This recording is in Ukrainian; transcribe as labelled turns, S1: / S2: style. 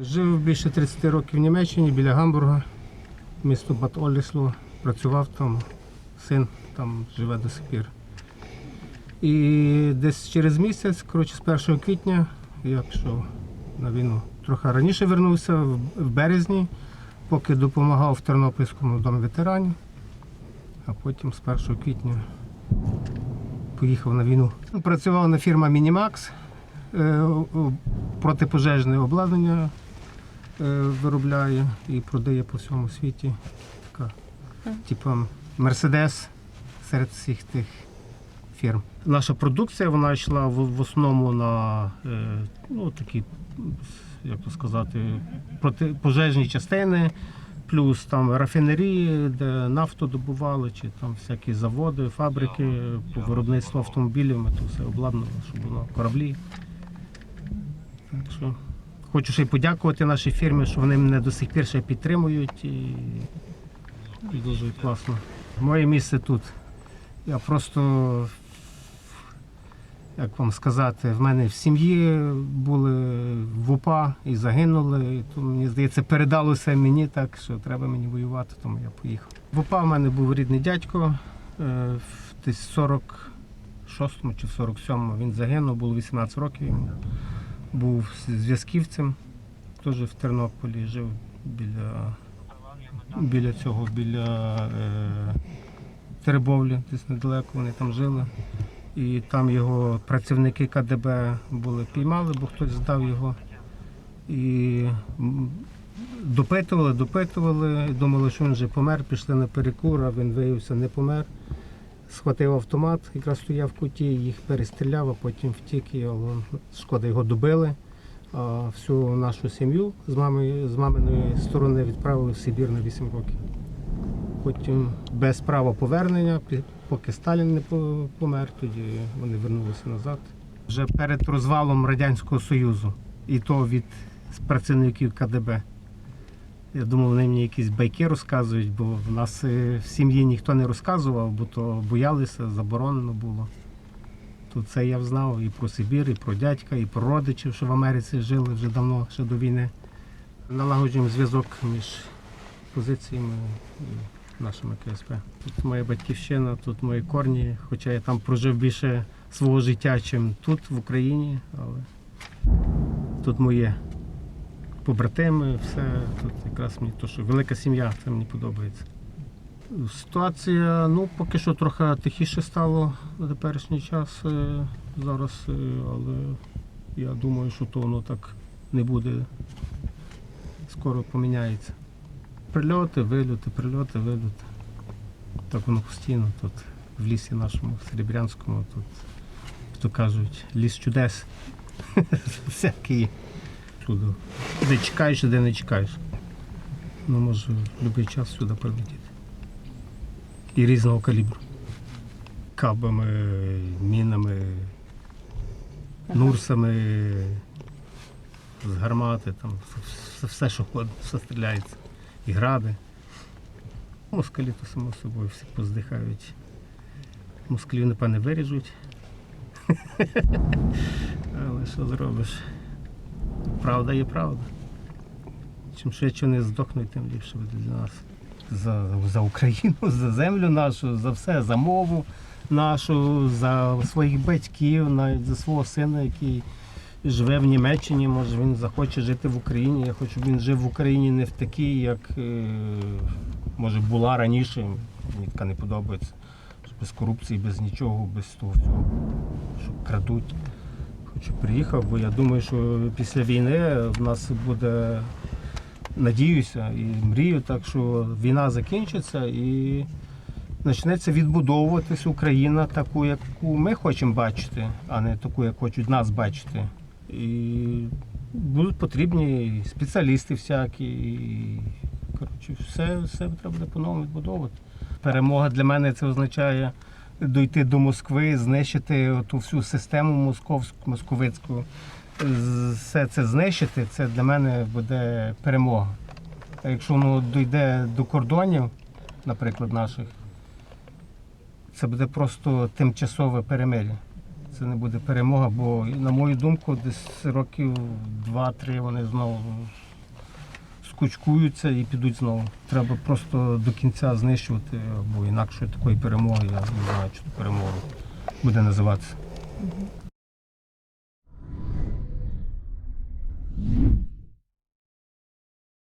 S1: Жив більше 30 років в Німеччині біля Гамбурга, місто Бат Олісло. Працював там, син там живе до сих пір. І десь через місяць, коротше, з 1 квітня, я пішов на війну. Трохи раніше вернувся в березні, поки допомагав в Тернопільському домі ветеранів, а потім з 1 квітня поїхав на війну. Працював на фірма Мінімакс, е, протипожежне обладнання виробляє і продає по всьому світі. Така, типу Мерседес серед всіх тих фірм. Наша продукція вона йшла в, в основному на е, ну, такі, як то сказати, протипожежні частини, плюс там рафінерії, де нафту добували, чи там всякі заводи, фабрики по виробництву автомобілів. Ми то все обладнали, щоб воно кораблі. Так що хочу ще й подякувати нашій фірмі, що вони мене до сих пір ще підтримують і, і дуже класно. Моє місце тут. Я просто, як вам сказати, в мене в сім'ї були в УПА і загинули. І то, мені здається, передалося мені так, що треба мені воювати, тому я поїхав. В УПА в мене був рідний дядько. е, В десь 46-му чи 47-му він загинув, було 18 років йому. Був зв'язківцем, теж в Тернополі, жив біля, біля цього, біля е, Теребовлі, десь недалеко вони там жили. І там його працівники КДБ були піймали, бо хтось здав його. І допитували, допитували, думали, що він вже помер, пішли на перекур, а він виявився не помер. Схватив автомат, якраз стояв в куті, їх перестріляв, а потім втік, і шкода його добили. А всю нашу сім'ю з, мами, з маминої сторони відправили в Сибір на 8 років. Потім без права повернення, поки Сталін не помер, тоді вони вернулися назад. Вже перед розвалом Радянського Союзу, і то від працівників КДБ. Я думав, вони мені якісь байки розказують, бо в нас е, в сім'ї ніхто не розказував, бо то боялися, заборонено було. То це я знав і про Сибір, і про дядька, і про родичів, що в Америці жили вже давно, ще до війни. Налагоджуємо зв'язок між позиціями і нашими КСП. Тут моя батьківщина, тут мої корні, хоча я там прожив більше свого життя, чим тут, в Україні, але тут моє побратими, все. Тут якраз мені то, що велика сім'я, це мені подобається. Ситуація, ну, поки що трохи тихіше стало на теперішній час е, зараз, е, але я думаю, що то воно так не буде. Скоро поміняється. Прильоти, вильоти, прильоти, вильоти. Так воно постійно тут, в лісі нашому, в Серебрянському, тут, як то кажуть, ліс чудес. Всякий. Чудо. Де чекаєш, де не чекаєш. Ну, може, в будь-який час сюди прилетіти. І різного калібру. Кабами, мінами, нурсами, з гармати, там все, все що ходить, все стріляється. І гради. Москалі то само собою всі поздихають. Москалів, напевне, виріжуть. Але що зробиш? Правда є правда. Чим швидше вони здохнуть, тим ліпше буде для нас. За, за Україну, за землю нашу, за все, за мову нашу, за своїх батьків, навіть за свого сина, який живе в Німеччині, може він захоче жити в Україні. Я хочу, щоб він жив в Україні не в такій, як е, може була раніше. Мені така не подобається. Без корупції, без нічого, без того всього, що крадуть. Хочу приїхав, бо я думаю, що після війни в нас буде, надіюся і мрію, так що війна закінчиться і почнеться відбудовуватись Україна таку, яку ми хочемо бачити, а не таку, як хочуть нас бачити. І будуть потрібні спеціалісти всякі. І, коротше, все, все треба буде по-новому відбудовувати. Перемога для мене це означає дойти до Москви, знищити ту всю систему московську, московицьку. Все це знищити, це для мене буде перемога. А якщо воно дійде до кордонів, наприклад, наших, це буде просто тимчасове перемир'я. Це не буде перемога, бо, на мою думку, десь років 2-3 вони знову скучкуються і підуть знову. Треба просто до кінця знищувати, бо інакше такої перемоги я не знаю, чи перемоги буде називатися.